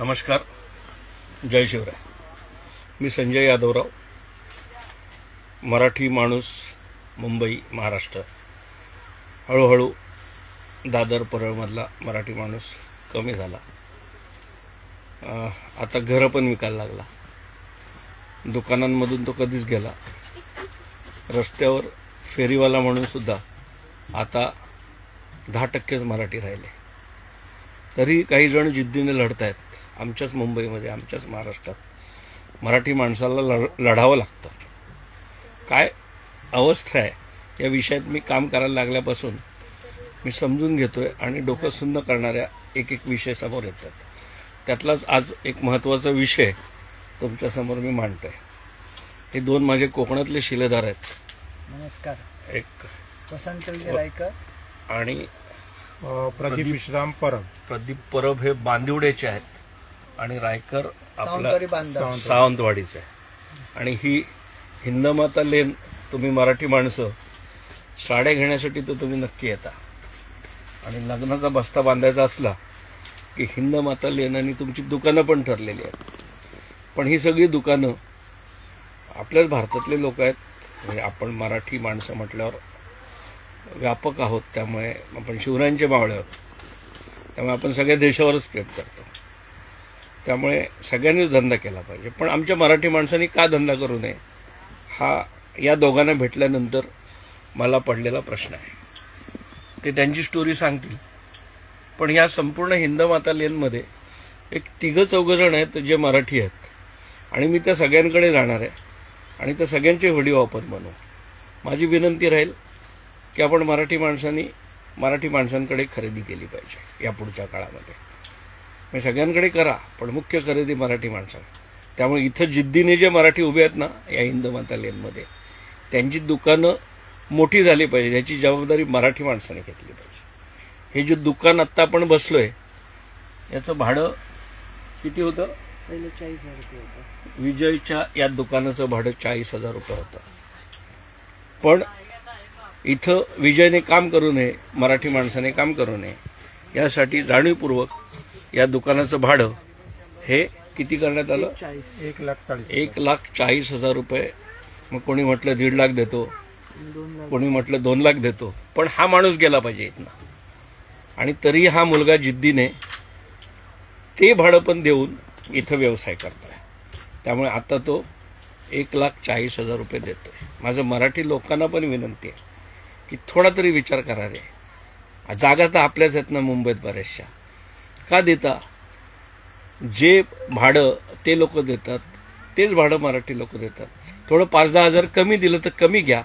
नमस्कार. जय शिवराय. मी संजय यादवराव मराठी माणूस मुंबई महाराष्ट्र. हळूहळू दादर परळमधला मराठी माणूस कमी झाला. आता घरं पण विकायला लागला. दुकानांमधून तो कधीच गेला. रस्त्यावर फेरीवाला म्हणून सुद्धा आता दहा टक्केच मराठी राहिले. तरी काही जण जिद्दीने लढत आहेत आमच्याच मुंबईमध्ये आमच्याच महाराष्ट्रात. मराठी माणसाला लढ लढावं लागतं. काय अवस्था आहे या विषयात मी काम करायला लागल्यापासून मी समजून घेतोय आणि डोकं सुन्न करणाऱ्या एक एक विषय समोर येतात. त्यातलाच आज एक महत्त्वाचा विषय तुमच्यासमोर मी मांडतोय. हे दोन माझे कोकणातले शिलेदार आहेत. नमस्कार. एक वसंत रायकर आणि प्रदीप विश्राम परब. प्रदीप परब हे बांदिवड्याचे आहेत. आणि रायकर आपला सावंतवाडीचं. आहे आणि ही हिंदमाता लेन तुम्ही मराठी माणसं साड्या घेण्यासाठी तर तुम्ही नक्की येता. आणि लग्नाचा बस्ता बांधायचा असला की हिंदमाता लेन आणि तुमची दुकानं पण ठरलेली आहेत. पण ही सगळी दुकानं आपल्याच भारतातले लोक आहेत. म्हणजे आपण मराठी माणसं म्हटल्यावर व्यापक आहोत. त्यामुळे आपण शिवरायांचे मावळे आहोत. त्यामुळे आपण सगळ्या देशावरच प्रेम करतो. त्यामुळे सगळ्यांनीच धंदा केला पाहिजे. पण आमच्या मराठी माणसांनी का धंदा करू नये? हा या दोघांना भेटल्यानंतर मला पडलेला प्रश्न आहे. ते त्यांची स्टोरी सांगतील. पण या संपूर्ण हिंदमाता लेनमध्ये एक तिघं चौघं जण आहेत जे मराठी आहेत. आणि मी त्या सगळ्यांकडे जाणार आहे. आणि त्या सगळ्यांचे व्हिडिओ आपण बनवू. माझी विनंती राहील की आपण मराठी माणसांनी मराठी माणसांकडे खरेदी केली पाहिजे या पुढच्या काळामध्ये. म्हणजे सगळ्यांकडे करा पण मुख्य खरेदी मराठी माणसाला. त्यामुळे इथं जिद्दीने जे मराठी उभे आहेत ना या हिंदमाता लेनमध्ये त्यांची दुकानं मोठी झाली पाहिजे याची जबाबदारी मराठी माणसाने घेतली पाहिजे. हे जे दुकान आत्ता आपण बसलोय याचं भाडं किती होतं? पहिले चाळीस हजार रुपये होतं. विजयच्या या दुकानाचं भाडं चाळीस हजार रुपये होतं. पण इथं विजयने काम करू नये मराठी माणसाने काम करू नये यासाठी जाणीवपूर्वक या दुकानाचं भाडं हे किती करण्यात आलं? एक लाख चाळीस एक लाख चाळीस हजार रुपये. मग कोणी म्हटलं दीड लाख देतो. कोणी म्हटलं दोन लाख देतो. पण हा माणूस गेला पाहिजे इथनं. आणि तरी हा मुलगा जिद्दीने ते भाडं पण देऊन इथं व्यवसाय करतोय. त्यामुळे आता तो एक लाख चाळीस हजार रुपये देतोय. माझं मराठी लोकांना पण विनंती आहे की थोडा तरी विचार करा रे. जागा तर आपल्याच आहेत ना मुंबईत बऱ्याचशा. का देता जे भाडं ते लोक देतात तेच भाडं मराठी लोक देतात. थोडं पाच दहा हजार कमी दिलं तर कमी घ्या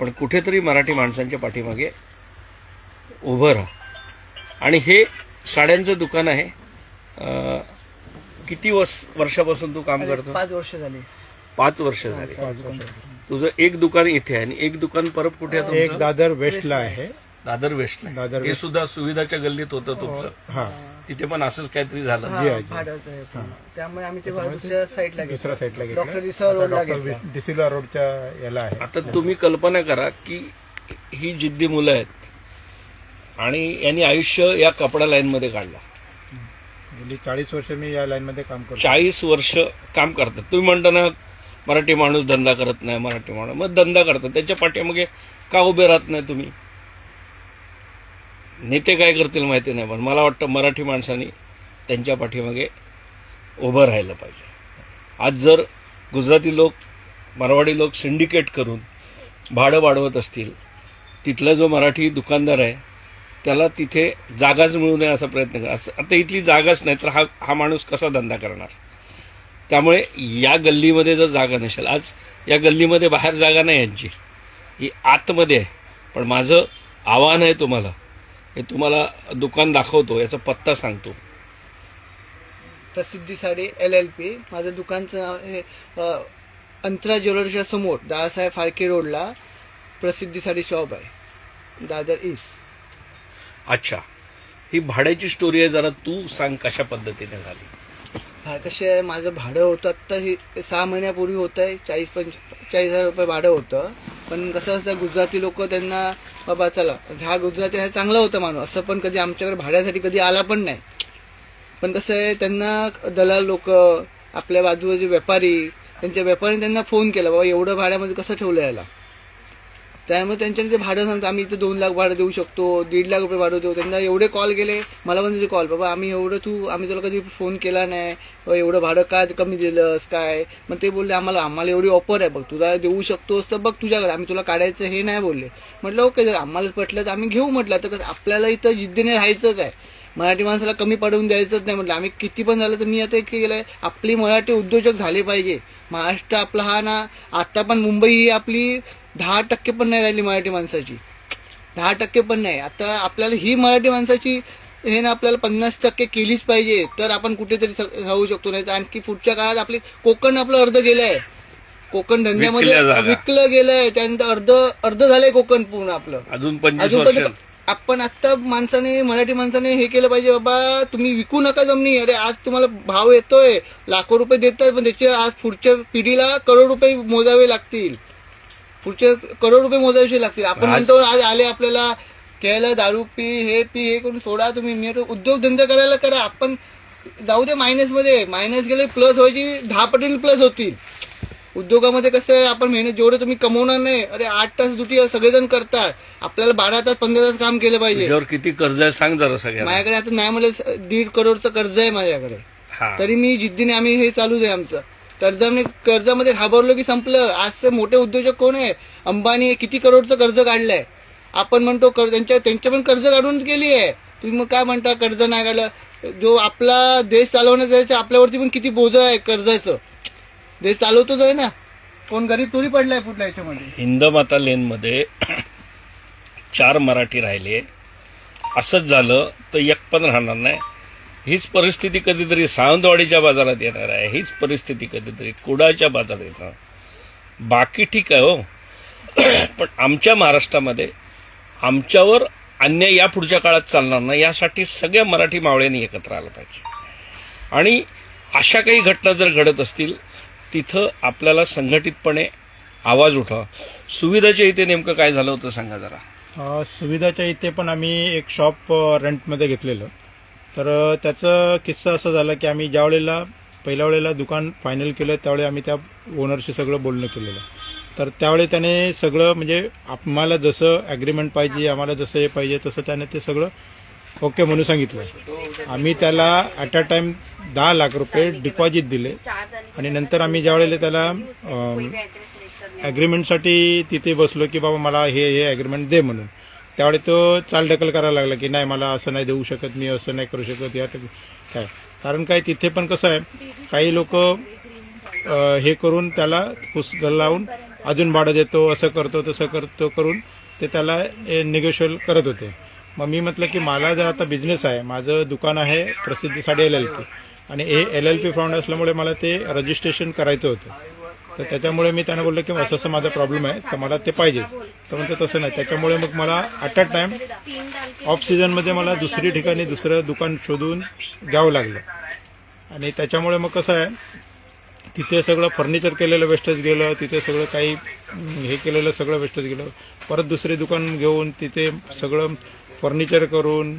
पण कुठेतरी मराठी माणसांच्या पाठीमागे उभं राहा. आणि हे साड्यांचं दुकान आहे. किती वर्ष वर्षापासून तू काम करतो पाच वर्ष झाली. पाच वर्ष झाली. तुझं एक दुकान इथे आहे आणि एक दुकान परत कुठे आहे एक तुमचं? दादर वेस्टला आहे. दादर वेस्टला दादर ते सुद्धा सुविधाच्या गल्लीत होतं तुमचं. हा. तिथे पण असंच काहीतरी झालं. हा. त्यामुळे आम्ही ते दुसऱ्या साईडला दुसऱ्या साईडला डॉक्टर डिसिल्वा रोडच्या याला आहे. आता तुम्ही कल्पना करा की ही जिद्दी मुलं आहेत आणि यांनी आयुष्य या कपडा लाईनमध्ये काढलं. गेली चाळीस वर्ष मी या लाईन मध्ये काम करतो. चाळीस वर्ष काम करतात. तुम्ही म्हणता ना मराठी माणूस धंदा करत नाही मराठी माणूस. मग धंदा करतात. त्याच्या पाठीमागे का उभे राहत नाही तुम्ही? नेते काय करतील माहिती नाही पण मला वाटतं मराठी माणसांनी त्यांच्या पाठीमागे उभं राहिलं पाहिजे. आज जर गुजराती लोक मारवाडी लोक सिंडिकेट करून भाडं वाढवत असतील तिथला जो मराठी दुकानदार आहे त्याला तिथे जागाच मिळू नये असा प्रयत्न करा असं आता इथली जागाच नाही तर हा हा माणूस कसा धंदा करणार? त्यामुळे या गल्लीमध्ये जर जागा नसेल आज या गल्लीमध्ये बाहेर जागा नाही यांची. ही आतमध्ये आहे. पण माझं आव्हान आहे तुम्हाला हे तुम्हाला दुकान दाखवतो याचा पत्ता सांगतो. प्रसिद्धी साडी एल एल पी माझं दुकानचं नाव हे अ, अंतरा ज्वेलर्सच्या समोर दादासाहेब फाळके रोडला प्रसिद्धी साडी शॉप आहे दादर ईस्ट. अच्छा. ही भाड्याची स्टोरी आहे जरा तू सांग कशा पद्धतीने झाली. हा कसे आहे माझं भाडं होतं आत्ता हे सहा महिन्यापूर्वी होतं आहे चाळीस पंच चाळीस हजार रुपये भाडं होतं. पण कसं असतं गुजराती लोक त्यांना बाबा चला हा गुजराती हा चांगला होता माणूस असं पण कधी आमच्याकडे भाड्यासाठी कधी आला पण नाही. पण कसं आहे त्यांना दलाल लोक आपल्या बाजूचे व्यापारी त्यांच्या व्यापाऱ्यांनी त्यांना फोन केला बाबा एवढं भाड्यामध्ये कसं ठेवलं याला? त्यामुळे त्यांच्याने ते भाडं सांगतो आम्ही इथं दोन लाख भाडं देऊ शकतो दीड लाख रुपये भाडं देऊ. त्यांना एवढे कॉल केले मला पण तुझे कॉल बाबा आम्ही एवढं तू आम्ही तुला कधी फोन केला नाही एवढं भाडं काय कमी दिलंस काय? मग ते बोलले आम्हाला आम्हाला एवढी ऑफर आहे बघ तुला देऊ शकतोस तर बघ तुझ्याकडे आम्ही तुला काढायचं हे नाही बोलले. म्हटलं ओके जर आम्हाला पटलं तर आम्ही घेऊ म्हटलं तर कसं आपल्याला इथं जिद्दीने राहायचंच आहे. मराठी माणसाला कमी पडवून द्यायचंच नाही म्हटलं आम्ही किती पण झालं तर मी आता एक आहे आपली मराठी उद्योजक झाले पाहिजे. महाराष्ट्र आपला हा ना आता पण मुंबई ही आपली दहा टक्के पण नाही राहिली मराठी माणसाची. दहा टक्के पण नाही. आता आपल्याला ही मराठी माणसाची हे ना आपल्याला पन्नास टक्के केलीच पाहिजे. तर आपण कुठेतरी राहू शकतो नाही तर आणखी पुढच्या काळात आपली कोकण आपलं अर्ध गेलंय. कोकण धंद्यामध्ये. विकलं गेलंय. त्यानंतर अर्ध अर्ध झालंय कोकण पूर्ण आपलं. अजून अजून आपण आता माणसाने मराठी माणसाने हे केलं पाहिजे बाबा तुम्ही विकू नका जमिनी. अरे आज तुम्हाला भाव येतोय. लाखो रुपये देतात पण त्याचे आज पुढच्या पिढीला करोड रुपये मोजावे लागतील. पुढचे करोड रुपये मोजावे लागतील. आपण म्हणतो आज आले आपल्याला घ्यायला दारू पी हे पी हे करून सोडा तुम्ही. मी उद्योगधंदा करायला करा. आपण जाऊ दे मायनसमध्ये. मायनस गेले प्लस व्हायची दहा पटीने प्लस होतील. उद्योगामध्ये कसं आहे आपण मेहनत जेवढं तुम्ही कमवणार नाही अरे आठ तास ड्युटी सगळेजण करतात. आपल्याला बारा तास पंधरा तास काम केलं पाहिजे. किती कर्ज आहे सांग जरा सगळ्यांना. माझ्याकडे आता नाही म्हणलं दीड करोडचं कर्ज आहे माझ्याकडे. तरी मी जिद्दीने आम्ही हे चालूच आहे आमचं. कर्ज मी कर्जामध्ये घाबरलो की संपलं. आजचे मोठे उद्योजक कोण आहे? अंबानी किती करोडचं कर्ज काढलंय. आपण म्हणतो कर त्यांच्या त्यांच्या पण कर्ज काढून गेली आहे. तुम्ही मग काय म्हणता? कर्ज नाही काढलं. जो आपला देश चालवण्याचा आपल्यावरती पण किती बोज आहे कर्जाचं. देश चालवतोच आहे ना. कोण गरीब तोरी पडलाय कुठल्या याच्यामध्ये? हिंदमाता लेनमध्ये चार मराठी राहिले. असंच झालं तर एक पण राहणार नाही. हीच परिस्थिती कधीतरी सावंतवाडीच्या बाजारात येणार आहे. हीच परिस्थिती कधीतरी कुडाच्या बाजारात येणार. बाकी ठीक आहे हो. पण आमच्या महाराष्ट्रामध्ये आमच्यावर अन्याय या पुढच्या काळात चालणार नाही यासाठी सगळ्या मराठी मावळ्यांनी एकत्र आलं पाहिजे. आणि अशा काही घटना जर घडत असतील तिथं आपल्याला संघटितपणे आवाज उठवा. सुविधाच्या इथे नेमकं काय झालं होतं सांगा जरा. सुविधाच्या इथे पण आम्ही एक शॉप रेंटमध्ये घेतलेलं. तर त्याचं किस्सा असा झाला की आम्ही ज्या वेळेला पहिल्या वेळेला दुकान फायनल केलं त्यावेळी आम्ही त्या ओनरशी सगळं बोलणं केलेलं. तर त्यावेळी त्याने सगळं म्हणजे आम्हाला जसं ॲग्रीमेंट पाहिजे आम्हाला जसं हे पाहिजे तसं त्याने ते सगळं ओके म्हणून सांगितलं. आम्ही त्याला ॲट अ टाइम दहा लाख रुपये डिपॉझिट दिले आणि नंतर आम्ही ज्या वेळेला त्याला ॲग्रीमेंटसाठी तिथे बसलो की बाबा मला हे हे ॲग्रीमेंट दे म्हणून. त्यावेळी तो चालढकल करायला लागला की नाही मला असं नाही देऊ शकत मी असं नाही करू शकत या काय? कारण काय तिथे पण कसं आहे काही लोक हे करून त्याला पुस्तक लावून अजून भाडं देतो असं करतो तसं करतो करून ते त्याला निगोशिएल करत होते. मग मी म्हटलं की मला जर आता बिझनेस आहे माझं दुकान आहे प्रसिद्धीसाठी एल एल पी आणि हे एल एल पी फाउंड असल्यामुळे मला ते रजिस्ट्रेशन करायचं होतं. तर त्याच्यामुळे मी त्यांना बोललो की असं असं माझा प्रॉब्लेम आहे तर मला ते पाहिजे. तर म्हणतो तसं नाही. त्याच्यामुळे मग मला ॲट अ टाइम ऑफ सीझनमध्ये मला दुसरी ठिकाणी दुसरं दुकान शोधून घ्यावं लागलं. आणि त्याच्यामुळे मग कसं आहे तिथे सगळं फर्निचर केलेलं वेस्टच गेलं तिथे सगळं काही हे केलेलं सगळं वेस्टच गेलं. परत दुसरे दुकान घेऊन तिथे सगळं फर्निचर करून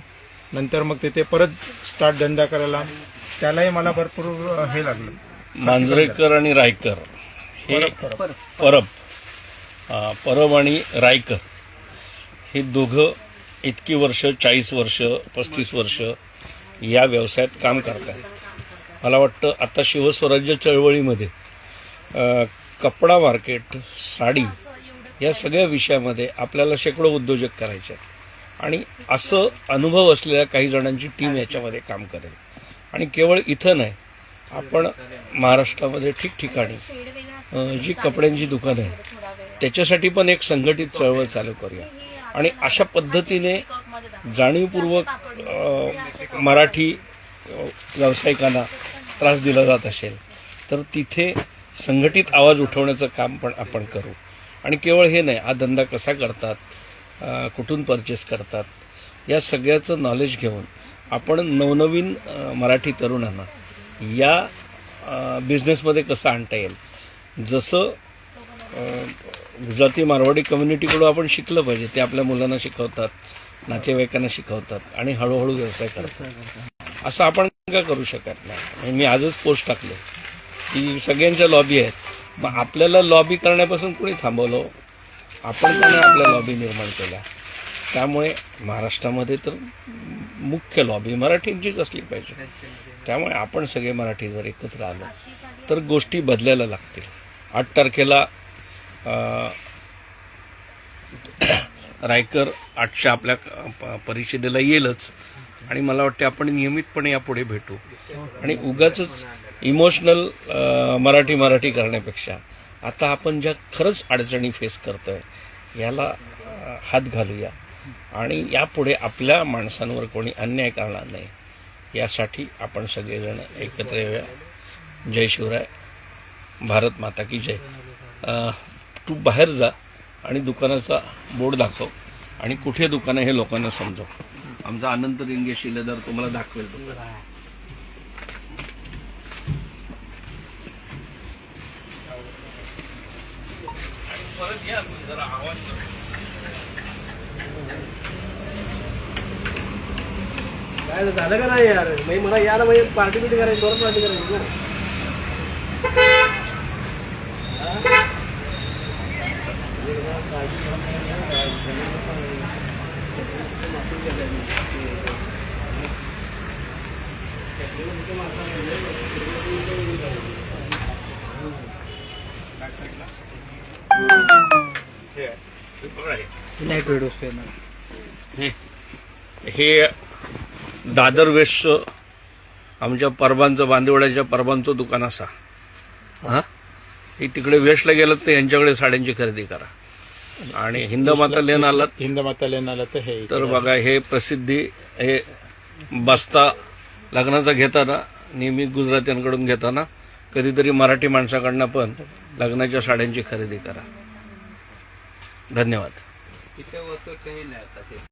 नंतर मग तिथे परत स्टार्ट धंदा करायला. त्यालाही मला भरपूर हे लागलं. मांजरेकर आणि रायकर. हे परब परब. आणि रायकर हे दोघं इतकी वर्ष चाळीस वर्ष पस्तीस वर्ष या व्यवसायात काम करतात मला वाटतं आता शिवस्वराज्य चळवळीमध्ये कपडा मार्केट साडी या सगळ्या विषयामध्ये आपल्याला शेकडो उद्योजक करायचे आहेत. आणि असं अनुभव असलेल्या काही जणांची टीम याच्यामध्ये काम करेल. आणि केवळ इथं नाही आपण महाराष्ट्रामध्ये ठिकठिकाणी जी कपड्यांची दुकानं आहेत त्याच्यासाठी पण एक संघटित चळवळ चालू करूया. आणि अशा पद्धतीने जाणीवपूर्वक मराठी व्यावसायिकांना त्रास दिला जात असेल तर तिथे संघटित आवाज उठवण्याचं काम पण आपण करू. आणि केवळ हे नाही हा धंदा कसा करतात कुठून परचेस करतात या सगळ्याचं नॉलेज घेऊन आपण नवनवीन मराठी तरुणांना या बिझनेसमध्ये कसं आणता येईल जसं गुजराती मारवाडी कम्युनिटीकडून आपण शिकलं पाहिजे ते आपल्या मुलांना शिकवतात नातेवाईकांना शिकवतात आणि हळूहळू व्यवसाय करतात. असं आपण का करू शकत नाही? मी आजच पोस्ट टाकले की सगळ्यांच्या लॉबी आहेत. मग आपल्याला लॉबी करण्यापासून कोणी थांबवलं? आपण का नाही आपल्या लॉबी निर्माण केल्या? त्यामुळे महाराष्ट्रामध्ये तर मुख्य लॉबी मराठींचीच असली पाहिजे. त्यामुळे आपण सगळे मराठी जर एकत्र आलो तर गोष्टी बदलायला लागतील. आठ तारखेला रायकर आठच्या आपल्या प- परिषदेला येईलच आणि मला वाटते आपण नियमितपणे यापुढे भेटू. आणि उगाच इमोशनल मराठी मराठी करण्यापेक्षा आता आपण ज्या खरंच अडचणी फेस करतोय याला हात घालूया. आणि यापुढे आपल्या माणसांवर कोणी अन्याय करणार नाही. यासाठी आपण सगळेजण एकत्र येऊया. जय शिवराय. भारत माता की जय. तू बाहेर जा आणि दुकानाचा बोर्ड दाखव आणि कुठे दुकान आहे हे लोकांना समजव. आमचा अनंत रिंगे शिलेदार तुम्हाला दाखवेल दुकान. परत या जरा आवाज काय झालं का नाही यार? मला यार म्हणजे पार्टी बिटी करायची दोन पार्टी करायची हे वेट वस्तू हे दादर वेस्टचं आमच्या परबांचं बांदिवड्याच्या परबांचं दुकान असा. हा? हे तिकडे वेस्टला गेलं तर यांच्याकडे साड्यांची खरेदी करा. आणि हिंदमाता लेन आलात? हिंद माता लेन आलं तर हे तर बघा हे प्रसिद्धी हे बस्ता लग्नाचा घेताना नेहमी गुजरात्यांकडून घेताना कधीतरी मराठी माणसाकडनं पण लग्नाच्या साड्यांची खरेदी करा. धन्यवाद.